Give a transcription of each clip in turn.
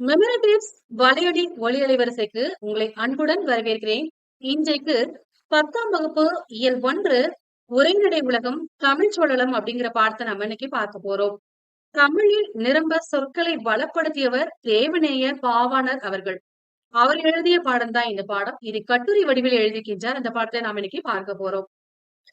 மெமரேட்டிவ்ஸ் வலையொலி ஒளி அலைவரிசைக்கு உங்களை அன்புடன் வரவேற்கிறேன். இன்றைக்கு பத்தாம் வகுப்பு இயல் ஒன்று உரைநடை உலகம் தமிழ் சோழலம் அப்படிங்கிற பாடத்தை நம்ம இன்னைக்கு பார்க்க போறோம். தமிழில் நிரம்ப சொற்களை வளப்படுத்தியவர் தேவநேய பாவாணர் அவர்கள். அவர் எழுதிய பாடம் தான் இந்த பாடம். இது கட்டுரை வடிவில் எழுதிக்கின்றார் அந்த பாடத்தை நாம் இன்னைக்கு பார்க்க போறோம்.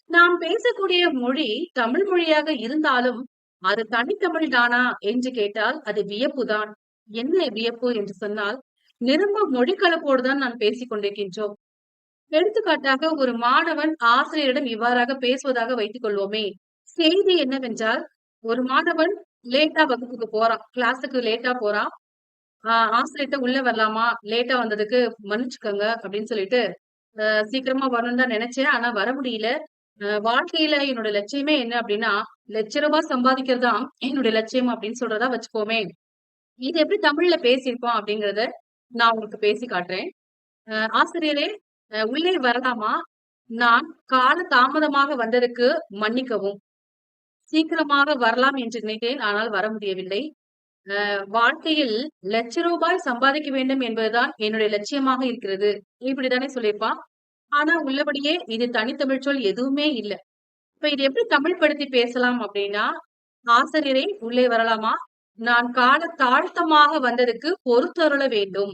நாம் பேசக்கூடிய மொழி தமிழ் மொழியாக இருந்தாலும் அது தனித்தமிழ் தானா என்று கேட்டால் அது வியப்புதான். என்ன வியப்பு என்று சொன்னால் நிரும்ப மொழி கலப்போடுதான் நான் பேசிக் கொண்டிருக்கின்றோம். எடுத்துக்காட்டாக ஒரு மாணவன் ஆசிரியரிடம் இவ்வாறாக பேசுவதாக வைத்துக் கொள்வோமே. செய்தி என்னவென்றால் ஒரு மாணவன் லேட்டா வகுப்புக்கு போறான் கிளாஸுக்கு லேட்டா போறான் ஆஹ் ஆசிரியர்கிட்ட உள்ள வரலாமா? லேட்டா வந்ததுக்கு மன்னிச்சுக்கோங்க அப்படின்னு சொல்லிட்டு சீக்கிரமா வரணும்னு தான் நினைச்சேன். ஆனா வர முடியல. வாழ்க்கையில என்னோட லட்சியமே என்ன அப்படின்னா லட்ச ரூபாய் சம்பாதிக்கிறது தான் என்னுடைய லட்சியம் அப்படின்னு சொல்றதா வச்சுக்கோமே. இது எப்படி தமிழ்ல பேசியிருக்கோம் அப்படிங்கறத நான் உங்களுக்கு பேசி காட்டுறேன். ஆசிரியரே உள்ளே வரலாமா? நான் கால தாமதமாக வந்ததுக்கு மன்னிக்கவும். சீக்கிரமாக வரலாம் என்று நினைத்தேன் ஆனால் வர முடியவில்லை. வாழ்க்கையில் லட்ச ரூபாய் சம்பாதிக்க வேண்டும் என்பதுதான் என்னுடைய லட்சியமாக இருக்கிறது. இப்படிதானே சொல்லியிருப்பான் ஆனா உள்ளபடியே இது தனித்தமிழ் சொல் எதுவுமே இல்லை. இப்ப இது எப்படி தமிழ் படுத்தி பேசலாம் அப்படின்னா ஆசிரியரை உள்ளே வரலாமா? நான் கால தாழ்த்தமாக வந்ததுக்கு பொறுத்தருள வேண்டும்.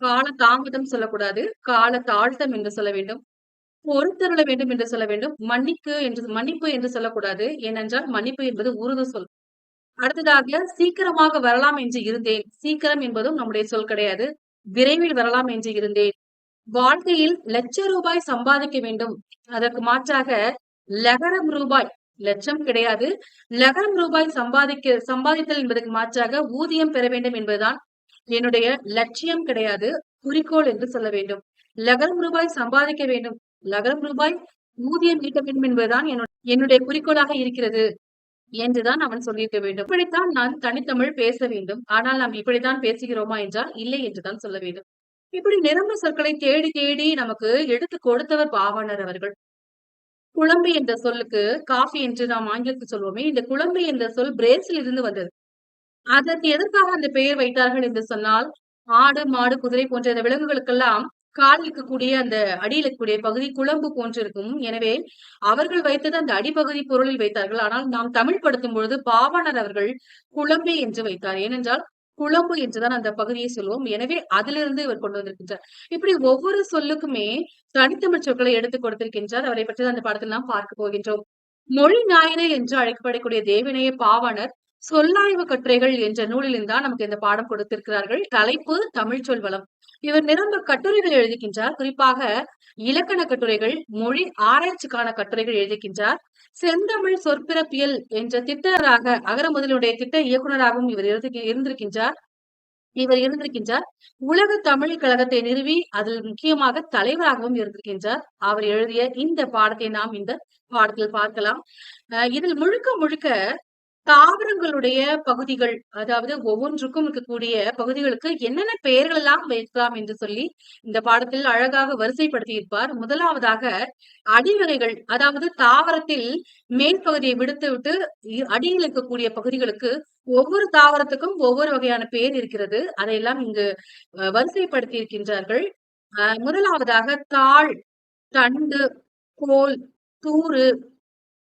கால தாமதம் சொல்லக்கூடாது. கால தாழ்த்தம் என்று சொல்ல வேண்டும். பொறுத்தருள வேண்டும் என்று சொல்ல வேண்டும். மன்னிக்கு என்று மன்னிப்பு என்று சொல்லக்கூடாது. ஏனென்றால் மன்னிப்பு என்பது உருது சொல். அடுத்ததாக சீக்கிரமாக வரலாம் என்று இருந்தேன். சீக்கிரம் என்பதும் நம்முடைய சொல் கிடையாது. விரைவில் வரலாம் என்று இருந்தேன். வாழ்க்கையில் லட்ச ரூபாய் சம்பாதிக்க வேண்டும். அதற்கு மாற்றாக லகரம் ரூபாய் லட்சம் கிடையாது. லகரம் ரூபாய் சம்பாதிக்க சம்பாதித்தல் என்பதற்கு மாற்றாக ஊதியம் பெற வேண்டும் என்பதுதான் என்னுடைய லட்சியம் கிடையாது. குறிக்கோள் என்று சொல்ல வேண்டும். லகரம் ரூபாய் சம்பாதிக்க வேண்டும். லகரம் ரூபாய் ஊதியம் ஈட்ட வேண்டும் என்பதுதான் என்னுடைய குறிக்கோளாக இருக்கிறது என்றுதான் அவன் சொல்லியிருக்க வேண்டும். இப்படித்தான் நான் தனித்தமிழ் பேச வேண்டும். ஆனால் நாம் இப்படித்தான் பேசுகிறோமா என்றால் இல்லை என்றுதான் சொல்ல வேண்டும். இப்படி நிரம்ப சொற்களை தேடி தேடி நமக்கு எடுத்து கொடுத்தவர் பாவாணர் அவர்கள். குழம்பு என்ற சொல்லுக்கு காஃபி என்று நாம் ஆங்கிலத்தில் சொல்வோமே இந்த குழம்பு என்ற சொல் பிரேசில் இருந்து வந்தது. அதற்கு எதற்காக அந்த பெயர் வைத்தார்கள் என்று சொன்னால் ஆடு மாடு குதிரை போன்ற இந்த விலங்குகளுக்கெல்லாம் கால் இருக்கக்கூடிய அந்த அடியில் இருக்கக்கூடிய பகுதி குழம்பு போன்றிருக்கும். எனவே அவர்கள் வைத்தது அந்த அடிப்பகுதி பொருளில் வைத்தார்கள். ஆனால் நாம் தமிழ் படுத்தும் பொழுது பாவாணர் அவர்கள் குழம்பு என்று வைத்தார். ஏனென்றால் குழம்பு என்றுதான் அந்த பகுதியை சொல்லுவோம். எனவே அதிலிருந்து இவர் கொண்டு வந்திருக்கின்றார். இப்படி ஒவ்வொரு சொல்லுக்குமே தனித்தமிழ் சொற்களை எடுத்து கொடுத்திருக்கின்றார். அவரை பற்றி அந்த படத்தில் நாம் பார்க்க போகின்றோம். மொழி ஞாயிறு என்று அழைக்கப்படக்கூடிய தேவினைய பாவாணர் சொல்லாய்வு கட்டுரைகள் என்ற நூலிலிருந்தான் தான் நமக்கு இந்த பாடம் கொடுத்திருக்கிறார்கள். தலைப்பு தமிழ் சொல் வளம். இவர் நிரம்ப கட்டுரைகள் எழுதுகின்றார். குறிப்பாக இலக்கண கட்டுரைகள் மொழி ஆராய்ச்சிக்கான கட்டுரைகள் எழுதுகின்றார். செந்தமிழ் சொற்பிறப்பியல் என்ற திட்டராக அகர முதலுடைய திட்ட இயக்குநராகவும் இவர் இருந்திருக்கின்றார். இவர் இருந்திருக்கின்றார். உலக தமிழ் கழகத்தை நிறுவி அதில் முக்கியமாக தலைவராகவும் இருந்திருக்கின்றார். அவர் எழுதிய இந்த பாடத்தை நாம் இந்த பாடத்தில் பார்க்கலாம். இதில் முழுக்க முழுக்க தாவரங்களுடைய பகுதிகள் அதாவது ஒவ்வொன்றுக்கும் இருக்கக்கூடிய பகுதிகளுக்கு என்னென்ன பெயர்கள் எல்லாம் வைக்கலாம் என்று சொல்லி இந்த பாடத்தில் அழகாக வரிசைப்படுத்தி இருப்பார் முதலாவதாக அடிவகைகள் அதாவது தாவரத்தில் மேல் பகுதியை விடுத்து விட்டு அடியில் இருக்கக்கூடிய பகுதிகளுக்கு ஒவ்வொரு தாவரத்துக்கும் ஒவ்வொரு வகையான பெயர் இருக்கிறது. அதையெல்லாம் இங்கு வரிசைப்படுத்தி இருக்கின்றார்கள் முதலாவதாக தாள் தண்டு கோல் தூறு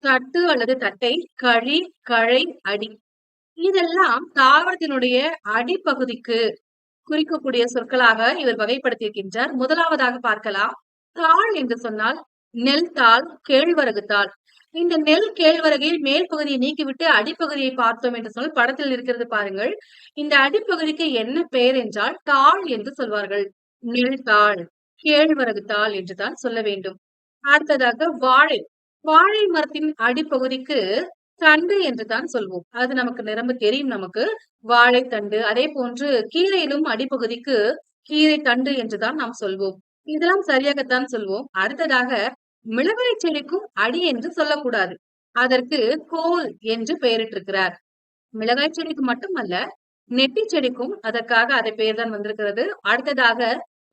தட்டு அல்லது தட்டை கழி கழை அடி. இதெல்லாம் தாவரத்தினுடைய அடிப்பகுதிக்கு குறிக்கக்கூடிய சொற்களாக இவர் வகைப்படுத்தியிருக்கின்றார். முதலாவதாக பார்க்கலாம். தாள் என்று சொன்னால் நெல் தாள் கேழ்வரகு தாள். இந்த நெல் கேழ்வரகில் மேல் பகுதியை நீக்கிவிட்டு அடிப்பகுதியை பார்த்தோம் என்று சொன்னால் படத்தில் இருக்கிறது பாருங்கள். இந்த அடிப்பகுதிக்கு என்ன பெயர் என்றால் தாள் என்று சொல்வார்கள். நெல் தாள் கேழ்வரகு தாள் என்றுதான் சொல்ல வேண்டும். அடுத்ததாக வாழை. வாழை மரத்தின் அடிப்பகுதிக்கு தண்டு என்றுதான் சொல்வோம். அது நமக்கு நிரம்ப தெரியும் நமக்கு. வாழைத்தண்டு அதே போன்று கீரையிலும் அடிப்பகுதிக்கு கீரை தண்டு என்றுதான் நாம் சொல்வோம். இதெல்லாம் சரியாகத்தான் சொல்வோம். அடுத்ததாக மிளகாய் செடிக்கும் அடி என்று சொல்லக்கூடாது. அதற்கு கோல் என்று பெயரிட்டிருக்கிறார். மிளகாய் செடிக்கு மட்டுமல்ல நெட்டி செடிக்கும் அதற்காக அதை பெயர் தான் வந்திருக்கிறது. அடுத்ததாக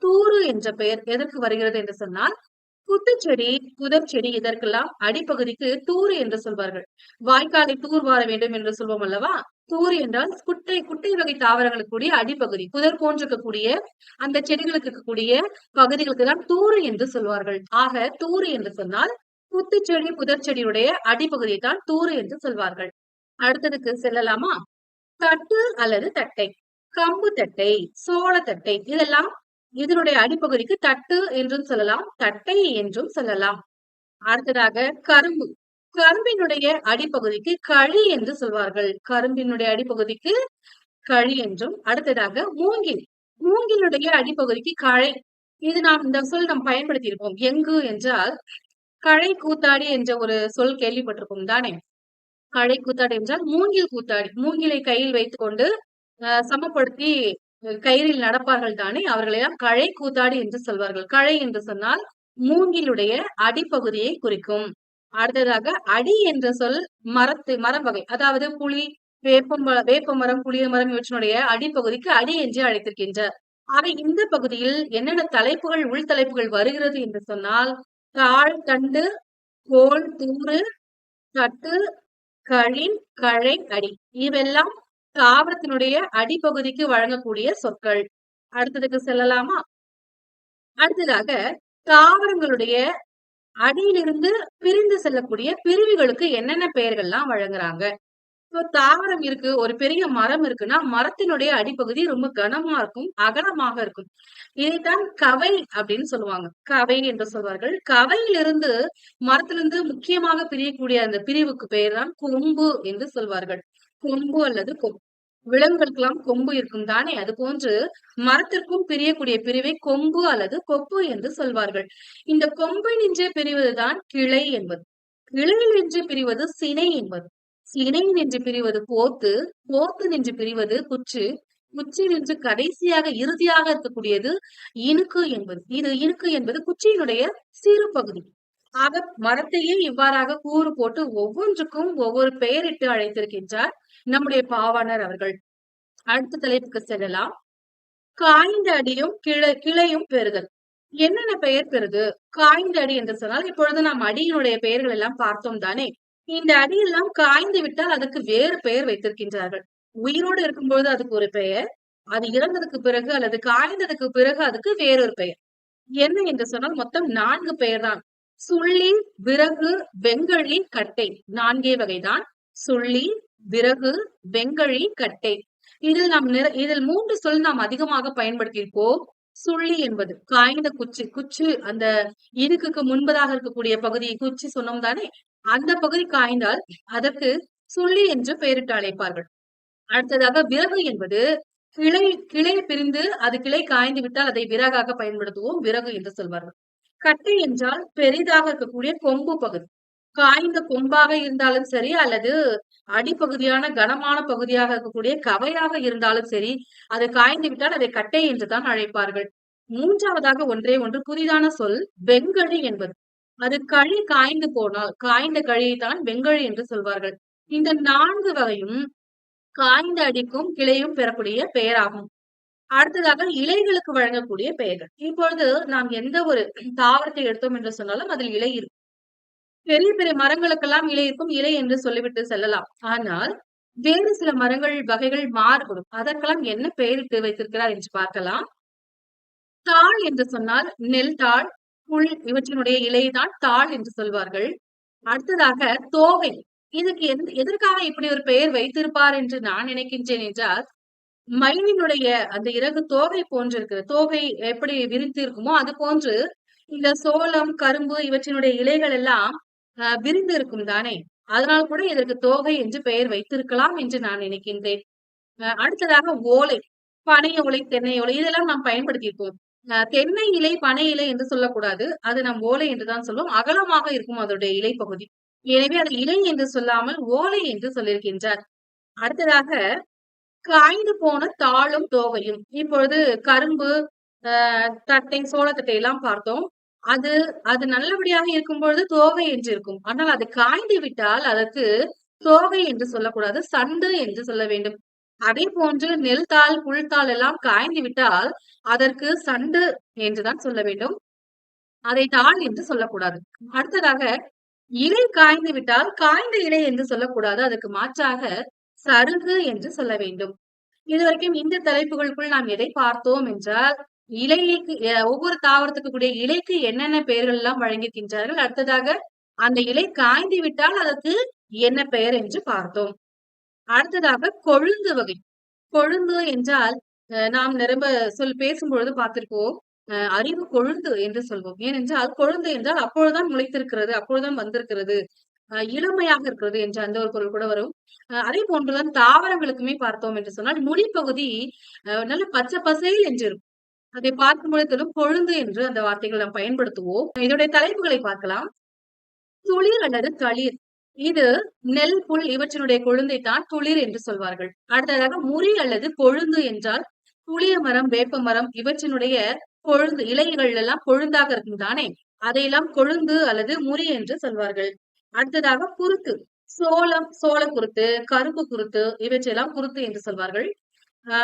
தூறு என்ற பெயர் எதற்கு வருகிறது என்று சொன்னால் குத்துச்செடி புதர் செடி இதற்கெல்லாம் அடிப்பகுதிக்கு தூர் என்று சொல்வார்கள். வாய்க்காலை தூர் வார வேண்டும் என்று சொல்வோம் அல்லவா? தூறு என்றால் குட்டை குட்டை வகை தாவரங்களுக்கு கூடிய அடிப்பகுதி. புதர் போன்றிருக்கக்கூடிய அந்த செடிகளுக்கு இருக்கக்கூடிய பகுதிகளுக்கு தான் தூறு என்று சொல்வார்கள். ஆக தூறு என்று சொன்னால் குத்துச்செடி புதர் செடியுடைய அடிப்பகுதியை தான் தூறு என்று சொல்வார்கள். அடுத்ததுக்கு செல்லலாமா? தட்டு அல்லது தட்டை. கம்பு தட்டை சோள தட்டை இதெல்லாம் இதனுடைய அடிப்பகுதிக்கு தட்டு என்றும் சொல்லலாம் தட்டை என்றும் சொல்லலாம். அடுத்ததாக கரும்பு. கரும்பினுடைய அடிப்பகுதிக்கு களி என்று சொல்வார்கள். கரும்பினுடைய அடிப்பகுதிக்கு களி என்றும் அடுத்ததாக மூங்கில். மூங்கிலுடைய அடிப்பகுதிக்கு களை. இது நாம் இந்த சொல் நாம் பயன்படுத்தி இருப்போம் எங்கு என்றால் களை கூத்தாடி என்ற ஒரு சொல் கேள்விப்பட்டிருப்போம் தானே? களை கூத்தாடி என்றால் மூங்கில் கூத்தாடி. மூங்கிலை கையில் வைத்துக்கொண்டு சமப்படுத்தி கயிறில் நடப்பார்கள் தானே? அவர்களை கழை களை கூத்தாடி என்று சொல்வார்கள். களை என்று சொன்னால் மூங்கிலுடைய அடிப்பகுதியை குறிக்கும். அடுத்ததாக அடி என்ற சொல் மரத்து மரம் வகை. அதாவது புளி வேப்பம் வேப்ப மரம் புளிய மரம் இவற்றினுடைய அடிப்பகுதிக்கு அடி என்று அழைத்திருக்கின்றார் ஆக இந்த பகுதியில் என்னென்ன தலைப்புகள் உள் தலைப்புகள் வருகிறது என்று சொன்னால் தாழ் தண்டு கோல் தூறு தட்டு களி கழை அடி. இவெல்லாம் தாவரத்தினுடைய அடிப்பகுதிக்கு வழங்கக்கூடிய சொற்கள். அடுத்ததுக்கு செல்லலாமா? அடுத்ததாக தாவரங்களுடைய அடியிலிருந்து பிரிந்து செல்லக்கூடிய பிரிவுகளுக்கு என்னென்ன பெயர்கள்லாம் வழங்குறாங்க? இப்போ தாவரம் இருக்கு ஒரு பெரிய மரம் இருக்குன்னா மரத்தினுடைய அடிப்பகுதி ரொம்ப கனமா இருக்கும் அகலமாக இருக்கும். இதைத்தான் கவை அப்படின்னு சொல்லுவாங்க. கவை என்று சொல்வார்கள். கவையிலிருந்து மரத்திலிருந்து முக்கியமாக பிரியக்கூடிய அந்த பிரிவுக்கு பெயர் தான் கொம்பு என்று சொல்வார்கள். கொம்பு அல்லது கொம்பு விலங்குகளுக்கெல்லாம் கொம்பு இருக்கும் தானே? அது போன்று மரத்திற்கும் பிரியக்கூடிய பிரிவை கொம்பு அல்லது கொப்பு என்று சொல்வார்கள். இந்த கொம்பை நின்று பிரிவதுதான் கிளை என்பது. கிளையில் நின்று பிரிவது சினை என்பது. சினை நின்று பிரிவது போத்து போத்து நின்று பிரிவது குச்சு. குச்சி நின்று கடைசியாக இறுதியாக இருக்கக்கூடியது இனுக்கு என்பது. இது இனுக்கு என்பது குச்சியினுடைய சிறு பகுதி. ஆக மரத்தையே இவ்வாறாக கூறு போட்டு ஒவ்வொன்றுக்கும் ஒவ்வொரு பெயரிட்டு அழைத்திருக்கின்றார். நம்முடைய பாவாணர் அவர்கள். அடுத்த தலைப்புக்கு செல்லலாம். காய்ந்த அடியும் கிளை கிளையும் பெறுதல். என்னென்ன பெயர் பெறுது? காய்ந்த அடி என்று சொன்னால் இப்பொழுது நாம் அடியினுடைய பெயர்கள் எல்லாம் பார்த்தோம் தானே. இந்த அடியெல்லாம் காய்ந்து விட்டால் அதுக்கு வேறு பெயர் வைத்திருக்கின்றார்கள். உயிரோடு இருக்கும்பொழுது அதுக்கு ஒரு பெயர் அது இறந்ததுக்கு பிறகு அல்லது காய்ந்ததுக்கு பிறகு அதுக்கு வேறொரு பெயர். என்ன என்று சொன்னால் மொத்தம் நான்கு பெயர் தான். சுள்ளி விறகு வெங்கழி கட்டை. நான்கே வகைதான். சுள்ளி விறகு வெங்கழி கட்டை. இதில் நாம் நிற இதில் மூன்று சொல் நாம் அதிகமாக பயன்படுத்தியிருப்போம். சுள்ளி என்பது காய்ந்த குச்சி குச்சு அந்த இடுக்குக்கு முன்பதாக இருக்கக்கூடிய பகுதி குச்சி சொன்னோம் தானே? அந்த பகுதி காய்ந்தால் அதற்கு சுள்ளி என்று பெயரிட்டு அழைப்பார்கள். அடுத்ததாக விறகு என்பது கிளை கிளை பிரிந்து அது கிளை காய்ந்து விட்டால் அதை விறகாக பயன்படுத்துவோம் விறகு என்று சொல்வார்கள். கட்டை என்றால் பெரிதாக இருக்கக்கூடிய கொம்பு பகுதி. காய்ந்த கொம்பாக இருந்தாலும் சரி அல்லது அடிப்பகுதியான கனமான பகுதியாக இருக்கக்கூடிய கவையாக இருந்தாலும் சரி அது காய்ந்து விட்டால் அதை கட்டை என்றுதான் அழைப்பார்கள். மூன்றாவதாக ஒன்றே ஒன்று புதிதான சொல் வெங்கழி என்பது. அது கழி காய்ந்து போனால் காய்ந்த கழியை தான் வெங்கழி என்று சொல்வார்கள். இந்த நான்கு வகையும் காய்ந்த அடிக்கும் கிளையும் பெறக்கூடிய பெயராகும். அடுத்ததாக இலைகளுக்கு வழங்கக்கூடிய பெயர்கள். இப்பொழுது நாம் எந்த ஒரு தாவரத்தை எடுத்தோம் என்று சொன்னாலும் அதில் இலை இருக்கும் பெரிய பெரிய மரங்களுக்கெல்லாம் இலை இருக்கும் இலை என்று சொல்லிவிட்டு செல்லலாம். ஆனால் வேறு சில மரங்கள் வகைகள் மாறுபடும். அதற்கெல்லாம் என்ன பெயரிட்டு வைத்திருக்கிறார் என்று பார்க்கலாம். தாள் என்று சொன்னால் நெல் தாள் புல் இவற்றினுடைய இலைதான் தாள் என்று சொல்வார்கள். அடுத்ததாக தோகை. இதுக்கு எந்த எதற்காக இப்படி ஒரு பெயர் வைத்திருப்பார் என்று நான் நினைக்கின்றேன் என்றால் மயிலினுடைய அந்த இறகு தோகை போன்று தோகை எப்படி விரித்து இருக்குமோ அது போன்று இந்த சோளம் கரும்பு இவற்றினுடைய இலைகள் எல்லாம் விரிந்து இருக்கும் தானே? அதனால் கூட இதற்கு தோகை என்று பெயர் வைத்திருக்கலாம் என்று நான் நினைக்கின்றேன். அடுத்ததாக ஓலை பனை ஓலை தென்னை ஓலை இதெல்லாம் நாம் பயன்படுத்தியிருப்போம். தென்னை இலை பனை இலை என்று சொல்லக்கூடாது. அது நம் ஓலை என்றுதான் சொல்லும் அகலமாக இருக்கும் அதனுடைய இலை பகுதி எனவே அது இலை என்று சொல்லாமல் ஓலை என்று சொல்லியிருக்கின்றார். அடுத்ததாக காய்ந்து போன தாளும் தோகையும். இப்பொழுது கரும்பு தட்டை சோளத்தட்டை எல்லாம் பார்த்தோம். அது அது நல்லபடியாக இருக்கும் பொழுது தோகை என்று இருக்கும். ஆனால் அது காய்ந்து விட்டால் அதற்கு தோகை என்று சொல்லக்கூடாது சண்டு என்று சொல்ல வேண்டும். அதே போன்று நெல் தாள் புல்தாள் எல்லாம் காய்ந்து விட்டால் அதற்கு சண்டு என்றுதான் சொல்ல வேண்டும். அதை தாள் என்று சொல்லக்கூடாது. அடுத்ததாக இலை காய்ந்து விட்டால் காய்ந்த இலை என்று சொல்லக்கூடாது. அதற்கு மாற்றாக சருகு என்று சொல்ல வேண்டும். இதுவரைக்கும் இந்த தலைப்புகளுக்குள் நாம் எதை பார்த்தோம் என்றால் இலைக்கு ஒவ்வொரு தாவரத்துக்கு கூடிய இலைக்கு என்னென்ன பெயர்கள் எல்லாம் வழங்கியிருக்கின்றார்கள்? அடுத்ததாக அந்த இலை காய்ந்து விட்டால் அதற்கு என்ன பெயர் என்று பார்த்தோம். அடுத்ததாக கொழுந்து வகை. கொழுந்து என்றால் நாம் நிரம்ப சொல் பேசும்பொழுது பார்த்திருக்கோம் அறிவு கொழுந்து என்று சொல்வோம். ஏனென்றால் கொழுந்து என்றால் அப்பொழுதுதான் முளைத்திருக்கிறது அப்பொழுதுதான் வந்திருக்கிறது இளமையாக இருக்கிறது என்ற அந்த ஒரு பொருள் கூட வரும். அதே போன்றுதான் தாவரங்களுக்குமே பார்த்தோம் என்று சொன்னால் முடிப்பகுதி நல்ல பச்சை பசையில் என்று இருக்கும். அதை பார்க்கும் பொழுது கொழுந்து என்று அந்த வார்த்தைகள் நாம் பயன்படுத்துவோம். இதோடைய தலைப்புகளை பார்க்கலாம். துளிர் அல்லது தளிர். இது நெல் புல் இவற்றினுடைய கொழுந்தை தான் துளிர் என்று சொல்வார்கள். அடுத்ததாக முறி அல்லது கொழுந்து என்றால் புளிய மரம் வேப்ப மரம் இவற்றினுடைய கொழுந்து இலைகள் எல்லாம் கொழுந்தாக இருக்கும் தானே? அதையெல்லாம் கொழுந்து அல்லது முறி என்று சொல்வார்கள். அடுத்ததாக குருத்து சோளம் சோள குருத்து கருப்பு குருத்து இவற்றையெல்லாம் குருத்து என்று சொல்வார்கள்.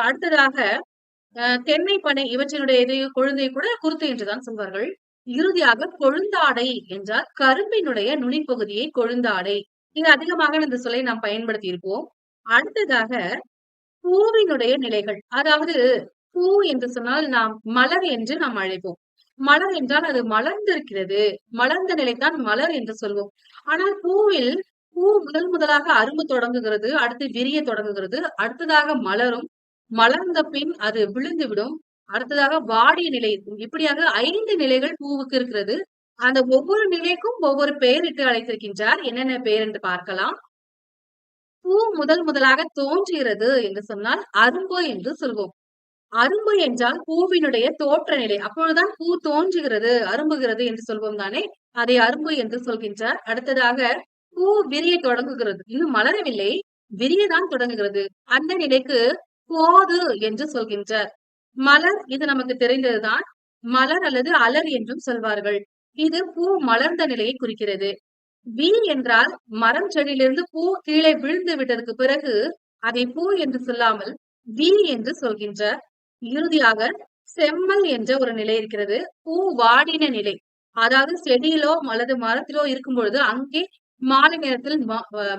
அடுத்ததாக தென்னை பனை இவற்றினுடைய இது கொழுந்தை கூட குருத்து என்றுதான் சொல்வார்கள். இறுதியாக கொழுந்தாடை என்றால் கரும்பினுடைய நுனிப்பகுதியை கொழுந்தாடை. இது அதிகமாக இந்த சொல்லை நாம் பயன்படுத்தி இருப்போம் அடுத்ததாக பூவினுடைய நிலைகள். அதாவது பூ என்று சொன்னால் நாம் மலர் என்று நாம் அழைப்போம். மலர் என்றால் அது மலர்ந்திருக்கிறது. மலர்ந்த நிலைதான் மலர் என்று சொல்வோம். ஆனால் பூவில் பூ முதல் முதலாக அரும்பு தொடங்குகிறது அடுத்து விரிய தொடங்குகிறது அடுத்ததாக மலரும் மலர்ந்த பின் அது விழுந்து விடும் அடுத்ததாக வாடிய நிலை இருக்கும் இப்படியாக ஐந்து நிலைகள் பூவுக்கு இருக்கிறது. அந்த ஒவ்வொரு நிலைக்கும் ஒவ்வொரு பெயரிட்டு அழைத்திருக்கின்றார். என்னென்ன பெயர் என்று பார்க்கலாம். பூ முதல் முதலாக தோன்றுகிறது என்று சொன்னால் அரும்பு என்று சொல்வோம். அரும்பு என்றால் பூவினுடைய தோற்ற நிலை. அப்பொழுதுதான் பூ தோன்றுகிறது அரும்புகிறது என்று சொல்வோம் தானே. அதை அரும்பு என்று சொல்கின்றார். அடுத்ததாக பூ விரிய தொடங்குகிறது. இன்னும் மலரவில்லை. விரியதான் தொடங்குகிறது. அந்த நிலைக்கு போது என்று சொல்கின்றார். மலர் இது நமக்கு தெரிந்ததுதான். மலர் அல்லது அலர் என்றும் சொல்வார்கள். இது பூ மலர்ந்த நிலையை குறிக்கிறது. வி என்றால் மரம் செடியிலிருந்து பூ கீழே விழுந்து விட்டதற்கு பிறகு அதை பூ என்று சொல்லாமல் வி என்று சொல்கின்ற இறுதியாக செம்மல் என்ற ஒரு நிலை இருக்கிறது. பூ வாடின நிலை. அதாவது செடியிலோ அல்லது மரத்திலோ இருக்கும் பொழுது அங்கே மாலை நேரத்தில்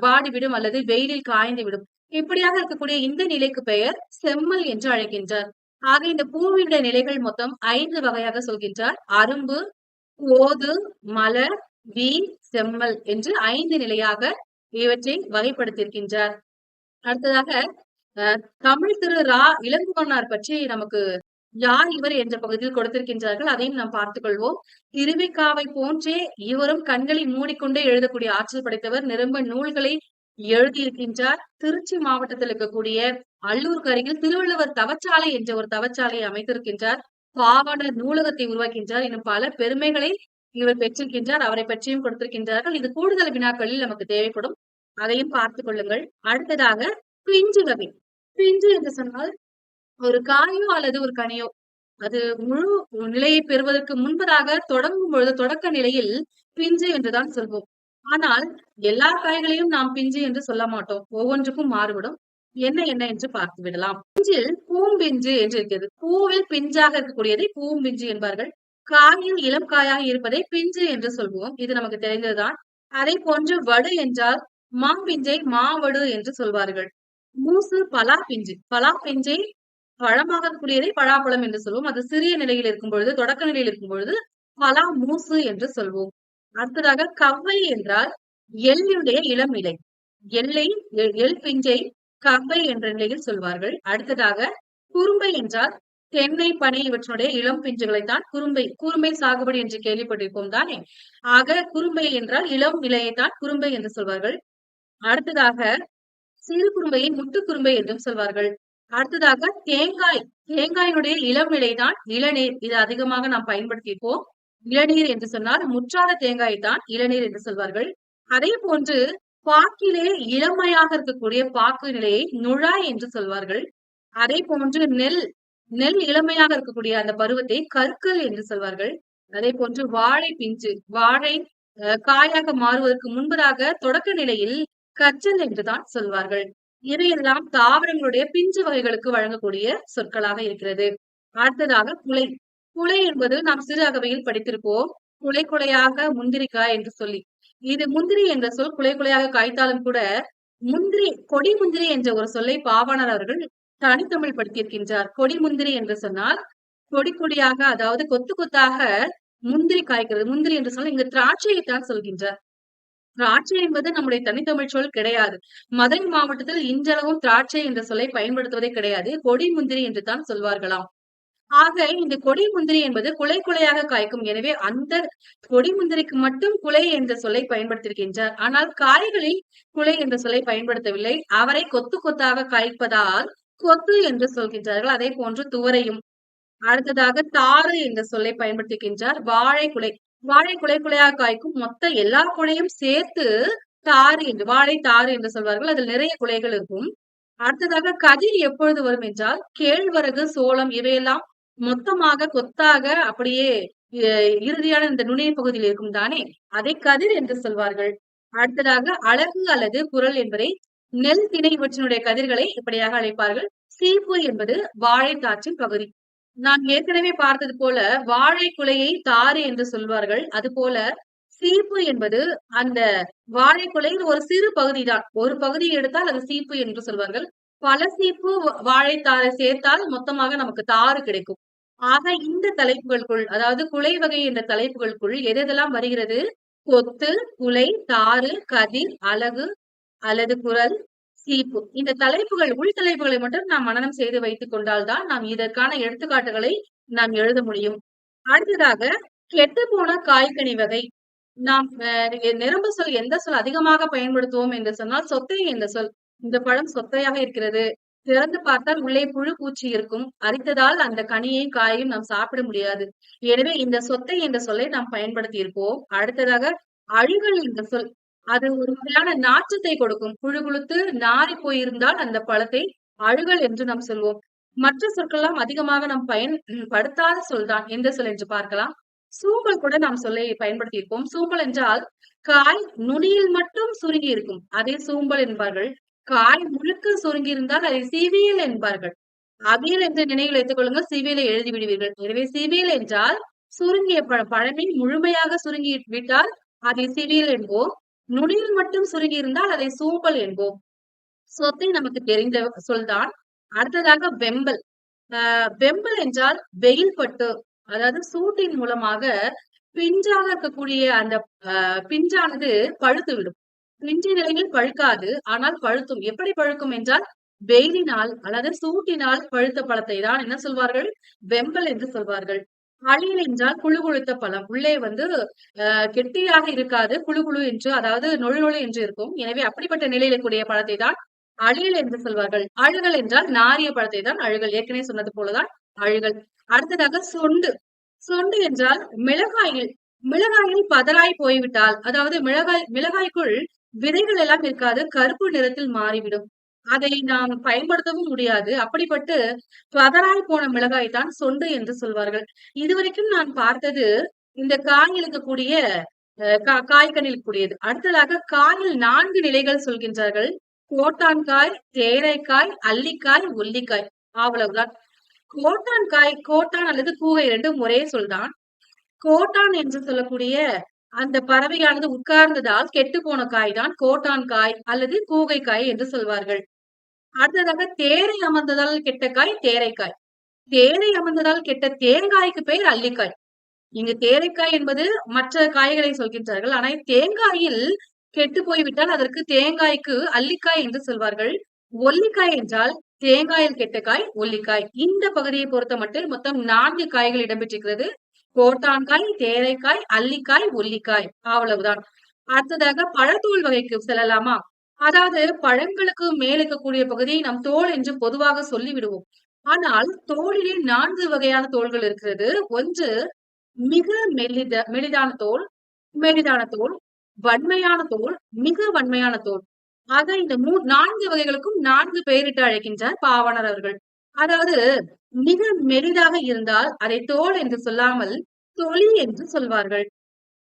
வாடிவிடும் அல்லது வெயிலில் காய்ந்து விடும். இப்படியாக இருக்கக்கூடிய இந்த நிலைக்கு பெயர் செம்மல் என்று அழைக்கின்றார். ஆக இந்த பூவினுடைய நிலைகள் மொத்தம் ஐந்து வகையாக சொல்கின்றார். அரும்பு ஓது மலர் வி செம்மல் என்று ஐந்து நிலையாக இவற்றை வகைப்படுத்தியிருக்கின்றார். அடுத்ததாக தமிழ் திரு ரா இளங்குமன்னார் பற்றி நமக்கு யார் இவர் என்ற பகுதியில் கொடுத்திருக்கின்றார்கள். அதையும் நாம் பார்த்துக் கொள்வோம். திருவிக்காவை போன்றே இவரும் கண்களை மூடிக்கொண்டே எழுதக்கூடிய ஆற்றல் படைத்தவர். நிரம்ப நூல்களை எழுதியிருக்கின்றார். திருச்சி மாவட்டத்தில் இருக்கக்கூடிய அல்லூருக்கு அருகில் திருவள்ளுவர் தவச்சாலை என்ற ஒரு தவச்சாலையை அமைத்திருக்கின்றார். பாவன நூலகத்தை உருவாக்கின்றார். இன்னும் பல பெருமைகளை இவர் பெற்றிருக்கின்றார். அவரை பற்றியும் கொடுத்திருக்கின்றார்கள். இது கூடுதல் வினாக்களில் நமக்கு தேவைப்படும். அதையும் பார்த்துக் கொள்ளுங்கள். அடுத்ததாக பிஞ்சு வகை பிஞ்சு என்று சொன்னால் ஒரு காயோ அல்லது ஒரு கனியோ அது முழு நிலையை பெறுவதற்கு முன்பதாக தொடங்கும் பொழுது தொடக்க நிலையில் பிஞ்சு என்றுதான் சொல்வோம். ஆனால் எல்லா காய்களையும் நாம் பிஞ்சு என்று சொல்ல மாட்டோம். ஒவ்வொன்றுக்கும் மாறுபடும். என்ன என்ன என்று பார்த்து விடலாம். பிஞ்சில் பூம்பிஞ்சு என்று இருக்கிறது. பூவில் பிஞ்சாக இருக்கக்கூடியதை பூம்பிஞ்சு என்பார்கள். காயில் இளம் காயாக இருப்பதை பிஞ்சு என்று சொல்வோம். இது நமக்கு தெரிந்ததுதான். அதை போன்று வடு என்றால் மாம்பிஞ்சை மாவடு என்று சொல்வார்கள். மூசு பலா பிஞ்சு பலா பிஞ்சை பழமாக கூடியதை பழாப்பழம் என்று சொல்வோம். அது சிறிய நிலையில் இருக்கும் பொழுது தொடக்க நிலையில் இருக்கும் பொழுது பலா மூசு என்று சொல்வோம். அடுத்ததாக கவ்வை என்றால் எள்ளுடைய இளம் இலை எல்லை எல் பிஞ்சை கவ்வை என்ற நிலையில் சொல்வார்கள். அடுத்ததாக குறும்பை என்றால் தென்னை பனை இவற்றுடைய இளம் பிஞ்சுகளை தான் குறும்பை குறும்பை சாகுபடி என்று கேள்விப்பட்டிருப்போம் தானே. ஆக குறும்பை என்றால் இளம் இலையை தான் குறும்பை என்று சொல்வார்கள். அடுத்ததாக சிறு குறும்பையை முட்டு குறும்பை என்றும் சொல்வார்கள். அடுத்ததாக தேங்காய் தேங்காயினுடைய இளம் நிலைதான் இளநீர் இது அதிகமாக நாம் பயன்படுத்தியிருப்போம். இளநீர் என்று சொன்னால் முற்றாத தேங்காய் தான் இளநீர் என்று சொல்வார்கள். அதே போன்று பாக்கிலே இளமையாக இருக்கக்கூடிய பாக்கு நிலையை நுழாய் என்று சொல்வார்கள். அதே போன்று நெல் நெல் இளமையாக இருக்கக்கூடிய அந்த பருவத்தை கற்கள் என்று சொல்வார்கள். அதே போன்று வாழை பிஞ்சு வாழை காயாக மாறுவதற்கு முன்பதாக தொடக்க நிலையில் கச்சல் என்றுதான் சொல்வார்கள். இவையெல்லாம் தாவரங்களுடைய பிஞ்சு வகைகளுக்கு வழங்கக்கூடிய சொற்களாக இருக்கிறது. அடுத்ததாக குலை குலை என்பது நாம் சிறு அகவையில் படித்திருப்போம். குலை குலையாக முந்திரிக்காய் என்று சொல்லி. இது முந்திரி என்ற சொல் குலை குலையாக காய்த்தாலும் கூட முந்திரி கொடி முந்திரி என்ற ஒரு சொல்லை பாவாணர் அவர்கள் தனித்தமிழ் படுத்தியிருக்கின்றார். கொடி முந்திரி என்று சொன்னால் கொடி கொடியாக அதாவது கொத்து கொத்தாக முந்திரி காய்க்கிறது. முந்திரி என்று சொன்னால் இங்கு திராட்சையைத்தான் சொல்கின்றார். திராட்சை என்பது நம்முடைய தனித்தமிழ் சொல் கிடையாது. மதுரை மாவட்டத்தில் இன்றளவும் திராட்சை என்ற சொல்லை பயன்படுத்துவதே கிடையாது. கொடி முந்திரி என்று தான் சொல்வார்களாம். ஆக இந்த கொடி முந்திரி என்பது குலை குலையாக காய்க்கும். எனவே அந்த கொடி முந்திரிக்கு மட்டும் குலை என்ற சொல்லை பயன்படுத்தியிருக்கின்றார். ஆனால் காய்களில் குலை என்ற சொல்லை பயன்படுத்தவில்லை. அவரை கொத்து கொத்தாக காய்ப்பதால் கொத்து என்று சொல்கின்றார்கள். அதே போன்று துவரையும். அடுத்ததாக தாறு என்ற சொல்லை பயன்படுத்துகின்றார் வாழை குலை. வாழை குலை குலையாக காய்க்கும். மொத்த எல்லா குலையும் சேர்த்து தாறு என்று வாழை தாறு என்று சொல்வார்கள். அதில் நிறைய குலைகள் இருக்கும். அடுத்ததாக கதிர் எப்பொழுது வரும் என்றால் கேழ்வரகு சோளம் இவையெல்லாம் மொத்தமாக கொத்தாக அப்படியே இறுதியான இந்த நுனிய பகுதியில் இருக்கும் தானே அதை கதிர் என்று சொல்வார்கள். அடுத்ததாக அழகு அல்லது குரல் என்பதை நெல் திணை இவற்றினுடைய கதிர்களை இப்படியாக அழைப்பார்கள். சீப்பு என்பது வாழைத்தாற்றின் பகுதி. நான் ஏற்கனவே பார்த்தது போல வாழை குலையை தாறு என்று சொல்வார்கள். அது போல சீப்பு என்பது அந்த வாழை குலையில் ஒரு சிறு பகுதி தான் ஒரு பகுதியை எடுத்தால் அது சீப்பு என்று சொல்வார்கள். பல சீப்பு வாழைத்தாரை சேர்த்தால் மொத்தமாக நமக்கு தாறு கிடைக்கும். ஆக இந்த தலைப்புகளுக்குள் அதாவது குலை வகை என்ற தலைப்புகளுக்குள் எதெல்லாம் வருகிறது? கொத்து குலை தாறு கதிர் அழகு அல்லது குரல் சீப்பு. இந்த தலைப்புகள் உள் தலைப்புகளை மட்டும் நாம் மனநம் செய்து வைத்துக் கொண்டால்தான் நாம் இதற்கான எடுத்துக்காட்டுகளை நாம் எழுத முடியும். அடுத்ததாக கெட்டு போன காய்கனி வகை. நாம் நிரம்ப சொல் எந்த சொல் அதிகமாக பயன்படுத்துவோம் என்று சொன்னால் சொத்தை என்ற சொல். இந்த பழம் சொத்தையாக இருக்கிறது. திறந்து பார்த்தால் உள்ளே புழு பூச்சி இருக்கும். அரித்ததால் அந்த கனியையும் காயையும் நாம் சாப்பிட முடியாது. எனவே இந்த சொத்தை என்ற சொல்லை நாம் பயன்படுத்தி இருப்போம் அடுத்ததாக அழுகல் என்ற சொல். அது ஒரு வகையான நாற்றத்தை கொடுக்கும். புழு குளுத்து நாரி போயிருந்தால் அந்த பழத்தை அழுகல் என்று நாம் சொல்வோம். மற்ற சொற்கள்லாம் அதிகமாக நாம் பயன்படுத்தாத சொல்தான். எந்த சொல் என்று பார்க்கலாம். சூம்பல் கூட நாம் சொல்லை பயன்படுத்தி இருப்போம் சூம்பல் என்றால் காய் நுனியில் மட்டும் சுருங்கி இருக்கும். அதே சூம்பல் என்பார்கள். காய் முழுக்க சுருங்கியிருந்தால் அதை சிவியல் என்பார்கள். அவியல் என்ற நினைவில் வைத்துக் கொள்ளுங்கள் சிவியலை எழுதி விடுவீர்கள். எனவே சிவியல் என்றால் சுருங்கிய பழமை முழுமையாக சுருங்கி விட்டால் அதை சிவியல் என்போம். நுனியில் மட்டும் சுருங்கி இருந்தால் அதை சூம்பல் என்போம். சொத்தை நமக்கு தெரிந்த சொல்தான். அடுத்ததாக வெம்பல். வெம்பல் என்றால் வெயில் பட்டு அதாவது சூட்டின் மூலமாக பிஞ்சாக இருக்கக்கூடிய அந்த பிஞ்சானது பழுத்து விடும் பிஞ்சு நிலையில் பழுக்காது ஆனால் பழுத்தும் எப்படி பழுக்கும் என்றால் வெயிலினால் அல்லது சூட்டினால் பழுத்த பழத்தை தான் என்ன சொல்வார்கள்? வெம்பல் என்று சொல்வார்கள். அழியல் என்றால் குழு குழுத்த பழம். உள்ளே வந்து அஹ் கெட்டியாக இருக்காது. குழு குழு என்று அதாவது நொழு நொழு என்று இருக்கும். எனவே அப்படிப்பட்ட நிலையில கூடிய பழத்தை தான் அழியல் என்று சொல்வார்கள். அழுகல் என்றால் நாரிய பழத்தை தான் அழுகல். ஏற்கனவே சொன்னது போலதான் அழுகல். அடுத்ததாக சொண்டு. சொண்டு என்றால் மிளகாயில் மிளகாயில் பதறாய் போய்விட்டால் அதாவது மிளகாய் மிளகாய்க்குள் விதைகள் எல்லாம் இருக்காது கருப்பு நிறத்தில் மாறிவிடும். அதை நாம் பயன்படுத்தவும் முடியாது. அப்படிப்பட்டு பதறாய் போன மிளகாய் தான் சொண்டு என்று சொல்வார்கள். இதுவரைக்கும் நான் பார்த்தது இந்த காயில் இருக்கக்கூடிய காய்கனில் கூடியது அடுத்ததாக காயில் நான்கு நிலைகள் சொல்கின்றார்கள். கோட்டான்காய் தேரைக்காய் அல்லிக்காய் ஒல்லிக்காய். அவ்வளவுதான். கோட்டான் காய் கோட்டான் அல்லது கூகை இரண்டும் ஒரே சொல்தான். கோட்டான் என்று சொல்லக்கூடிய அந்த பறவையானது உட்கார்ந்ததால் கெட்டு போன காய் தான் கோட்டான் காய் அல்லது கூகை காய் என்று சொல்வார்கள். அடுத்ததாக தேரை அமர்ந்ததால் கெட்ட காய் தேரைக்காய். தேரை அமர்ந்ததால் கெட்ட தேங்காய்க்கு பெயர் அல்லிக்காய். இங்கு தேரைக்காய் என்பது மற்ற காய்களை சொல்கின்றார்கள். ஆனால் தேங்காயில் கெட்டு போய்விட்டால் அதற்கு தேங்காய்க்கு அல்லிக்காய் என்று சொல்வார்கள். ஒல்லிக்காய் என்றால் தேங்காயில் கெட்ட காய் ஒல்லிக்காய். இந்த பகுதியை பொறுத்த மட்டும் மொத்தம் நான்கு காய்கள் இடம்பெற்றிருக்கிறது. கோட்டான்காய் தேரைக்காய் அல்லிக்காய் ஒல்லிக்காய் அவ்வளவுதான். அடுத்ததாக பழத்தோல் வகைக்கு செல்லலாமா? அதாவது பழங்களுக்கு மேல் இருக்கக்கூடிய பகுதியை நம் தோல் என்று பொதுவாக சொல்லிவிடுவோம். ஆனால் தோலிலே நான்கு வகையான தோள்கள் இருக்கிறது. ஒன்று மிக மெல்லித மெலிதான தோல் மெலிதான தோல் வன்மையான தோல் மிக வன்மையான தோல். ஆக இந்த மூ நான்கு வகைகளுக்கும் நான்கு பெயரிட்டு அழைக்கின்றார் பாவனர் அவர்கள். அதாவது மிக மெலிதாக இருந்தால் அதை தோல் என்று சொல்லாமல் தொலி என்று சொல்வார்கள்.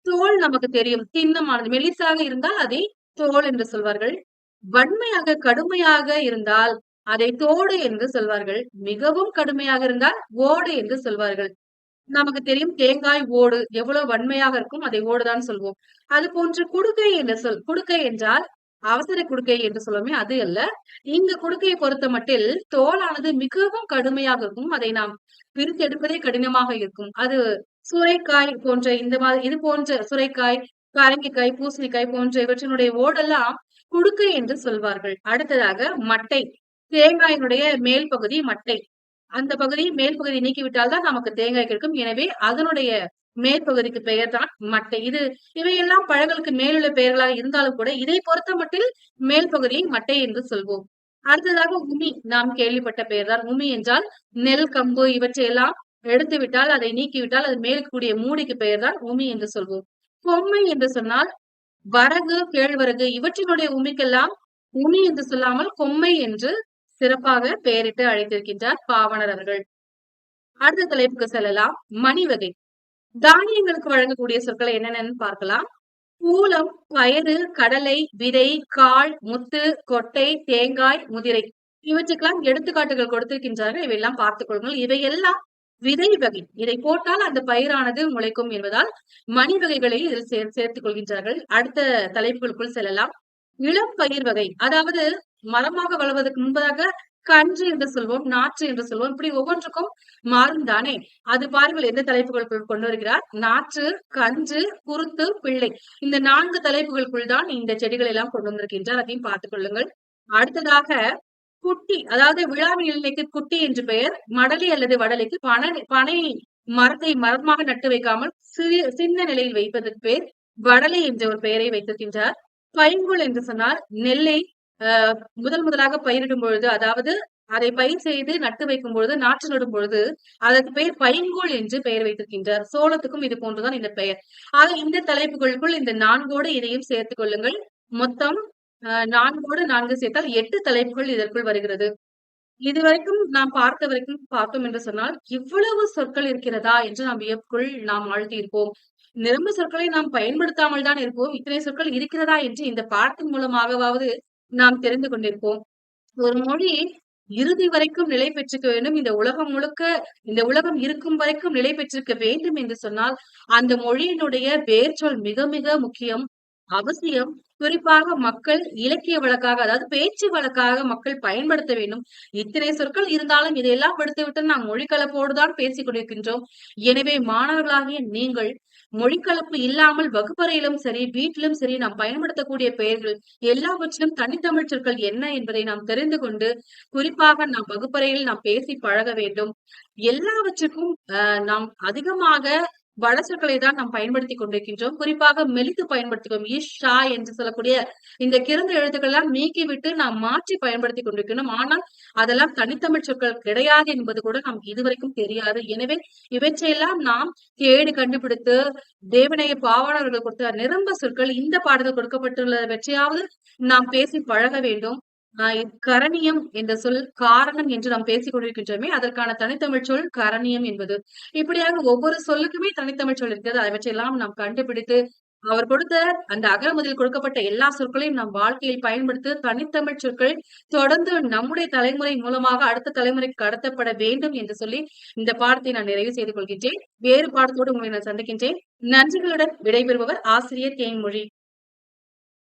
தோல் நமக்கு தெரியும். திண்ணமானது. மெலிசாக இருந்தால் அதை தோல் என்று சொல்வார்கள். வன்மையாக கடுமையாக இருந்தால் அதை தோடு என்று சொல்வார்கள். மிகவும் கடுமையாக இருந்தால் ஓடு என்று சொல்வார்கள். நமக்கு தெரியும் தேங்காய் ஓடு. எவ்வளவு வன்மையாக இருக்கும். அதை ஓடுதான் சொல்வோம். அது போன்று குடுக்கை என்று சொல் குடுக்கை என்றால் அவசர குடுக்கை என்று சொல்லுவோமே அது அல்ல. இங்கு குடுக்கையை பொறுத்த மட்டில் தோலானது மிகவும் கடுமையாக இருக்கும். அதை நாம் பிரித்து எடுப்பதே கடினமாக இருக்கும். அது சுரைக்காய் போன்ற இந்த மாதிரி இது போன்ற சுரைக்காய் காரங்கிக்காய் பூசணிக்காய் போன்ற இவற்றினுடைய ஓடெல்லாம் குடுக்கை என்று சொல்வார்கள். அடுத்ததாக மட்டை. தேங்காயினுடைய மேல் பகுதி மட்டை. அந்த பகுதி மேல் பகுதி நீக்கிவிட்டால் தான் நமக்கு தேங்காய் கிடைக்கும். எனவே அதனுடைய மேற்பகுதிக்கு பெயர் தான் மட்டை. இது இவையெல்லாம் பழங்களுக்கு மேலுள்ள பெயர்களாக இருந்தாலும் கூட இதை பொறுத்த மட்டில் மேல் பகுதியை மட்டை என்று சொல்வோம். அடுத்ததாக உமி. நாம் கேள்விப்பட்ட பெயர் தான் உமி என்றால் நெல் கம்பு இவற்றையெல்லாம் எடுத்து விட்டால் அதை நீக்கிவிட்டால் அது மேற்கூடிய மூடிக்கு பெயர் தான் உமி என்று சொல்வோம். பொம்மை என்று சொன்னால் வரகு கேழ்வரகு இவற்றினுடைய உமிக்கெல்லாம் உமி என்று சொல்லாமல் கொம்மை என்று சிறப்பாக பெயரிட்டு அழைத்திருக்கின்றார் பாவனர் அவர்கள். அடுத்த தலைப்புக்கு செல்லலாம். மணி வகை தானியங்களுக்கு வழங்கக்கூடிய சொற்களை என்னென்னு பார்க்கலாம். பூலம் பயறு கடலை விதை காள் முத்து கொட்டை தேங்காய் முதிரை. இவற்றுக்கெல்லாம் எடுத்துக்காட்டுகள் கொடுத்திருக்கின்றார்கள். இவையெல்லாம் பார்த்துக் கொள்ளுங்கள். இவையெல்லாம் விதை வகை. இதை போட்டால் அந்த பயிரானது முளைக்கும் என்பதால் மணி வகைகளை இதில் சேர் சேர்த்துக் கொள்கின்றார்கள். அடுத்த தலைப்புகளுக்குள் செல்லலாம். இளம் பயிர் வகை. அதாவது மரமாக வளர்வதற்கு முன்பதாக கன்று என்று சொல்வோம் நாற்று என்று சொல்வோம் இப்படி ஒவ்வொன்றுக்கும் மாறும் தானே? அது பாருங்கள் எந்த தலைப்புகளுக்குள் கொண்டு வருகிறார்? நாற்று கன்று குருத்து பிள்ளை. இந்த நான்கு தலைப்புகளுக்குள் தான் இந்த செடிகள் எல்லாம் கொண்டு வந்திருக்கின்றார். அதையும் பார்த்துக் கொள்ளுங்கள். அடுத்ததாக குட்டி அதாவது விழாவின் நிலைக்கு குட்டி என்று பெயர் மடலி அல்லது வடலைக்கு பனை பனை மரத்தை மரமாக நட்டு வைக்காமல் சிறிய சின்ன நிலையில் வைப்பதற்கு பேர் வடலை என்ற ஒரு பெயரை வைத்திருக்கின்றார். பைங்குள் என்று சொன்னால் நெல்லை முதல் முதலாக பயிரிடும் பொழுது அதாவது அதை பயிர் செய்து நட்டு வைக்கும் பொழுது நாற்று நடும் பொழுது அதற்கு பெயர் பைங்கோல் என்று பெயர் வைத்திருக்கின்றார். சோளத்துக்கும் இது போன்றுதான் இந்த பெயர். ஆக இந்த தலைப்புகளுக்குள் இந்த நான்கோடு இதையும் சேர்த்துக் கொள்ளுங்கள். மொத்தம் நான்கோடு நான்கு சேர்த்தால் எட்டு தலைப்புகள் இதற்குள் வருகிறது. இதுவரைக்கும் நாம் பார்த்த வரைக்கும் பார்த்தோம் என்று சொன்னால் இவ்வளவு சொற்கள் இருக்கிறதா என்று நாம் வியப்புக்குள் நாம் ஆழ்த்தி இருப்போம் நிரம்ப சொற்களை நாம் பயன்படுத்தாமல் தான் இருப்போம். இத்தனை சொற்கள் இருக்கிறதா என்று இந்த பாடத்தின் மூலமாகவாவது நாம் தெரிந்து கொண்டிருப்போம். ஒரு மொழி இறுதி வரைக்கும் நிலை பெற்றிருக்க வேண்டும். இந்த உலகம் முழுக்க இந்த உலகம் இருக்கும் வரைக்கும் நிலை பெற்றிருக்க வேண்டும் என்று சொன்னால் அந்த மொழியினுடைய பேர்ச்சொல் மிக மிக முக்கியம். அவசியம் குறிப்பாக மக்கள் இலக்கிய வழக்காக அதாவது பேச்சு வழக்காக மக்கள் பயன்படுத்த வேண்டும். இத்தனை சொற்கள் இருந்தாலும் இதையெல்லாம் விட்டு நாம் மொழிக்கலப்போடுதான் பேசிக் கொண்டிருக்கின்றோம். எனவே மாணவர்களாகிய நீங்கள் மொழிக்கலப்பு இல்லாமல் வகுப்பறையிலும் சரி வீட்டிலும் சரி நாம் பயன்படுத்தக்கூடிய பெயர்கள் எல்லாவற்றிலும் தனித்தமிழ் சொற்கள் என்ன என்பதை நாம் தெரிந்து கொண்டு குறிப்பாக நாம் வகுப்பறையில் நாம் பேசி பழக வேண்டும். எல்லாவற்றுக்கும் நாம் அதிகமாக வடசொற்களை தான் நாம் பயன்படுத்தி கொண்டிருக்கின்றோம். குறிப்பாக மெலித்து பயன்படுத்திக்கோம் ஷா என்று சொல்லக்கூடிய இந்த கிறந்த எழுத்துக்கள் எல்லாம் நீக்கிவிட்டு நாம் மாற்றி பயன்படுத்தி கொண்டிருக்கிறோம் ஆனால் அதெல்லாம் தனித்தமிழ் சொற்கள் கிடையாது என்பது கூட நமக்கு இதுவரைக்கும் தெரியாது. எனவே இவற்றையெல்லாம் நாம் தேடி கண்டுபிடித்து தேவனைய பாவாளர்கள் கொடுத்த நிரம்ப சொற்கள் இந்த பாடத்தில் கொடுக்கப்பட்டுள்ள வெற்றியாவது நாம் பேசி பழக வேண்டும். கரணியம் என்ற சொல் காரணம் என்று நாம் பேசிக் கொண்டிருக்கின்றோமே அதற்கான தனித்தமிழ் சொல் கரணியம் என்பது. இப்படியாக ஒவ்வொரு சொல்லுக்குமே தனித்தமிழ் சொல் இருக்கிறது. அவற்றையெல்லாம் நாம் கண்டுபிடித்து அவர் கொடுத்த அந்த அகரமுதில் கொடுக்கப்பட்ட எல்லா சொற்களையும் நம் வாழ்க்கையில் பயன்படுத்த தனித்தமிழ் சொற்கள் தொடர்ந்து நம்முடைய தலைமுறை மூலமாக அடுத்த தலைமுறைக்கு கடத்தப்பட வேண்டும் என்று சொல்லி இந்த பாடத்தை நான் நிறைவு செய்து கொள்கின்றேன். வேறு பாடத்தோடு உங்களை நான் சந்திக்கின்றேன். நன்றிகளுடன் விடைபெறுபவர் ஆசிரியர் தேன்மொழி